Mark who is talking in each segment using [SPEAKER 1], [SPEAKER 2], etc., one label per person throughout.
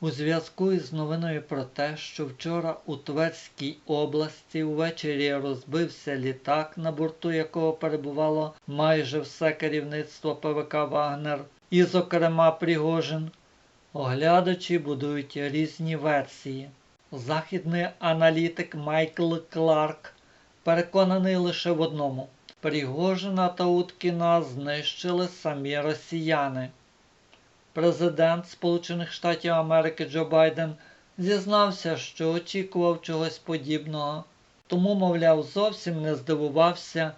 [SPEAKER 1] У зв'язку із новиною про те, що вчора у Тверській області ввечері розбився літак, на борту якого перебувало майже все керівництво ПВК Вагнер, і, зокрема, Пригожин, оглядачі будують різні версії. Західний аналітик Майкл Кларк переконаний лише в одному: Пригожина та Уткіна знищили самі росіяни. Президент Сполучених Штатів Америки Джо Байден зізнався, що очікував чогось подібного, тому, мовляв, зовсім не здивувався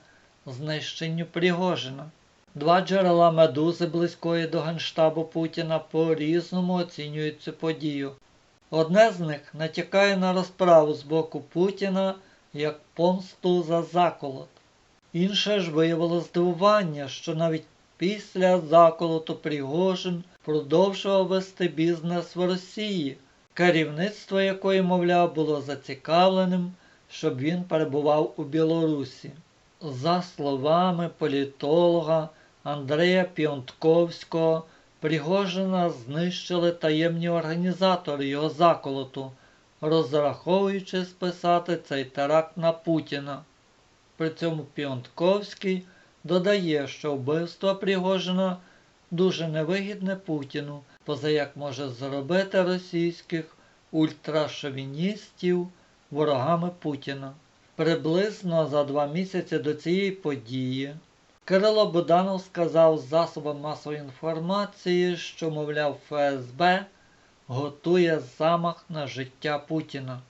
[SPEAKER 1] знищенню Пригожина. Два джерела медузи близької до Генштабу Путіна по-різному оцінюють цю подію. Одне з них натякає на розправу з боку Путіна як помсту за заколот. Інше ж виявило здивування, що навіть після заколоту Пригожин продовжував вести бізнес в Росії, керівництво якої, мовляв, було зацікавленим, щоб він перебував у Білорусі. За словами політолога Андрея Піонтковського, Пригожина знищили таємні організатори його заколоту, розраховуючи списати цей теракт на Путіна. При цьому Піонтковський додає, що вбивство Пригожина дуже невигідне Путіну, позаяк може зробити російських ультрашовіністів ворогами Путіна. Приблизно за два місяці до цієї події Кирило Буданов сказав засобам масової інформації, що, мовляв, ФСБ готує замах на життя Путіна.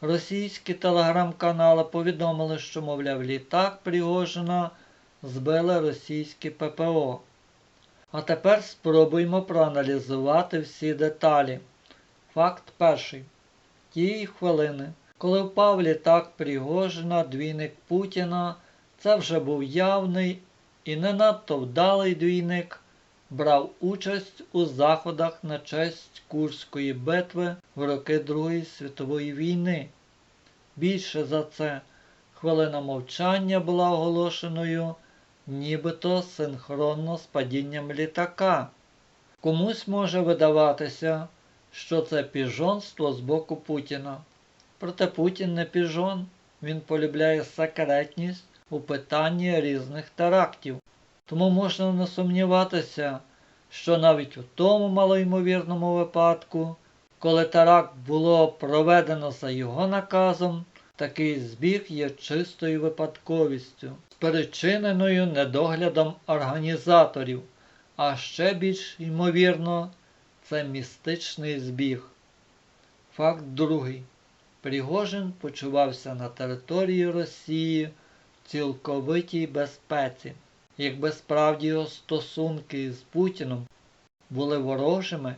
[SPEAKER 1] Російські телеграм-канали повідомили, що, мовляв, літак Пригожина збили російські ППО. А тепер спробуємо проаналізувати всі деталі. Факт перший. Тієї хвилини, коли впав літак Пригожина, двійник Путіна, це вже був явний і не надто вдалий двійник, брав участь у заходах на честь Курської битви в роки Другої світової війни. Більше за це, хвилина мовчання була оголошеною нібито синхронно з падінням літака. Комусь може видаватися, що це піжонство з боку Путіна. Проте Путін не піжон, він полюбляє секретність у питанні різних терактів. Тому можна не сумніватися, що навіть у тому малоймовірному випадку, коли теракт було проведено за його наказом, такий збіг є чистою випадковістю, спричиненою недоглядом організаторів, а ще більш ймовірно, це містичний збіг. Факт другий. Пригожин почувався на території Росії в цілковитій безпеці. Якби справді його стосунки з Путіном були ворожими,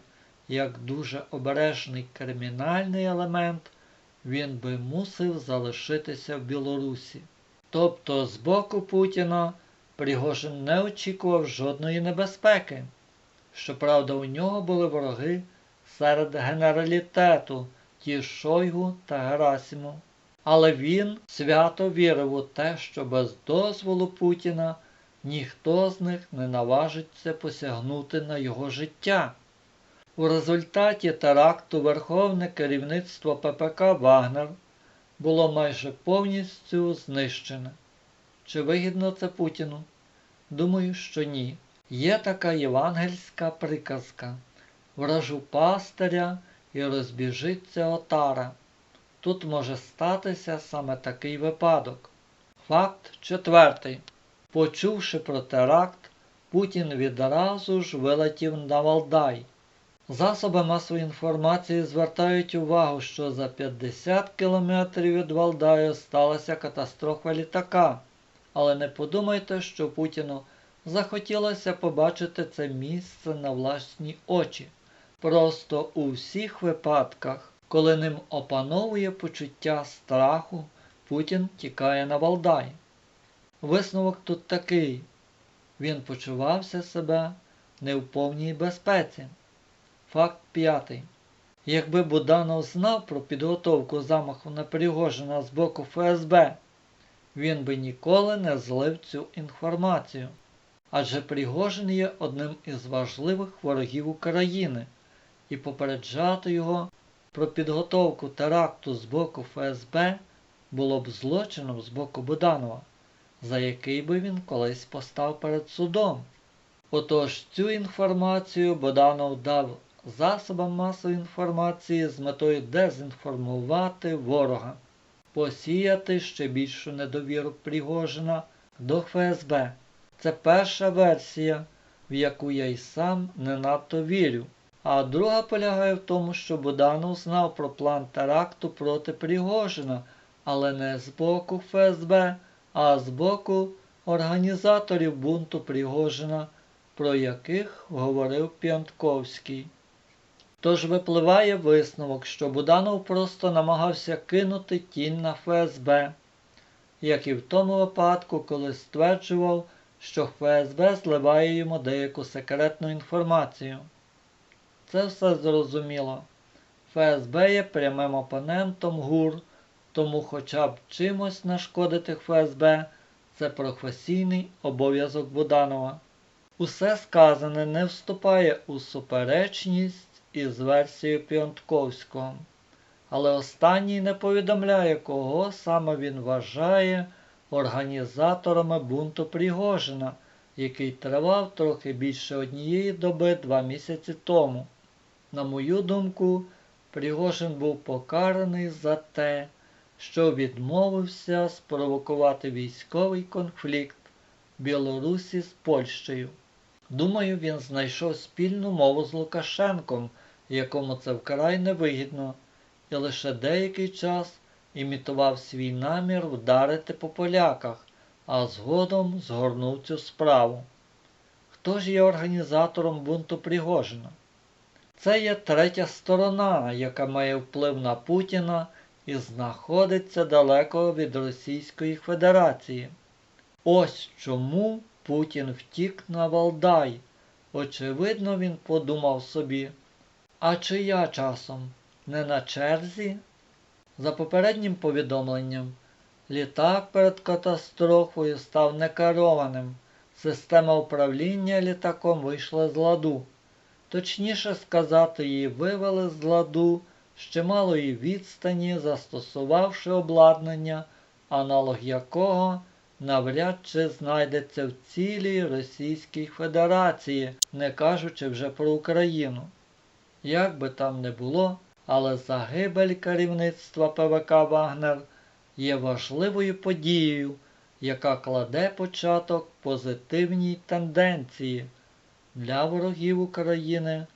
[SPEAKER 1] як дуже обережний кримінальний елемент, він би мусив залишитися в Білорусі. Тобто з боку Путіна Пригожин не очікував жодної небезпеки. Щоправда, у нього були вороги серед генералітету, ті Шойгу та Герасимов. Але він свято вірив у те, що без дозволу Путіна ніхто з них не наважиться посягнути на його життя. У результаті теракту Верховне керівництво ППК Вагнер було майже повністю знищене. Чи вигідно це Путіну? Думаю, що ні. Є така євангельська приказка вражу пастиря і розбіжиться отара. Тут може статися саме такий випадок. Факт четвертий. Почувши про теракт, Путін відразу ж вилетів на Валдай. Засоби масової інформації звертають увагу, що за 50 кілометрів від Валдаю сталася катастрофа літака. Але не подумайте, що Путіну захотілося побачити це місце на власні очі. Просто у всіх випадках, коли ним опановує почуття страху, Путін тікає на Валдай. Висновок тут такий: він почувався себе не в повній безпеці. Факт п'ятий. Якби Буданов знав про підготовку замаху на Пригожина з боку ФСБ, він би ніколи не злив цю інформацію. Адже Пригожин є одним із важливих ворогів України, і попереджати його про підготовку теракту з боку ФСБ було б злочином з боку Буданова, за який би він колись постав перед судом. Отож цю інформацію Боданов дав засобам масової інформації з метою дезінформувати ворога, посіяти ще більшу недовіру Пригожина до ФСБ. Це перша версія, в яку я й сам не надто вірю. А друга полягає в тому, що Буданов знав про план теракту проти Пригожина, але не з боку ФСБ, а з боку організаторів бунту Пригожина, про яких говорив П'янтковський. Тож випливає висновок, що Буданов просто намагався кинути тінь на ФСБ, як і в тому випадку, коли стверджував, що ФСБ зливає йому деяку секретну інформацію. Це все зрозуміло. ФСБ є прямим опонентом ГУР, тому хоча б чимось нашкодити ФСБ це професійний обов'язок Буданова. Усе сказане не вступає у суперечність із версією Піонтковського, але останній не повідомляє, кого саме він вважає організаторами бунту Пригожина, який тривав трохи більше однієї доби два місяці тому. На мою думку, Пригожин був покараний за те, що відмовився спровокувати військовий конфлікт Білорусі з Польщею. Думаю, він знайшов спільну мову з Лукашенком, якому це вкрай невигідно, і лише деякий час імітував свій намір вдарити по поляках, а згодом згорнув цю справу. Хто ж є організатором бунту Пригожина? Це є третя сторона, яка має вплив на Путіна і знаходиться далеко від Російської Федерації. Ось чому Путін втік на Валдай. Очевидно, він подумав собі, а чи я часом не на черзі? За попереднім повідомленням, літак перед катастрофою став некерованим. Система управління літаком вийшла з ладу. Точніше сказати, її вивели з ладу з чималої відстані, застосувавши обладнання, аналог якого навряд чи знайдеться в цілій Російській Федерації, не кажучи вже про Україну. Як би там не було, але загибель керівництва ПВК Вагнер є важливою подією, яка кладе початок позитивній тенденції. Для ворогів України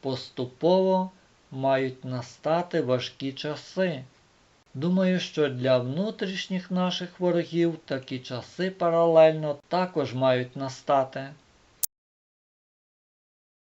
[SPEAKER 1] поступово мають настати важкі часи. Думаю, що для внутрішніх наших ворогів такі часи паралельно також мають настати.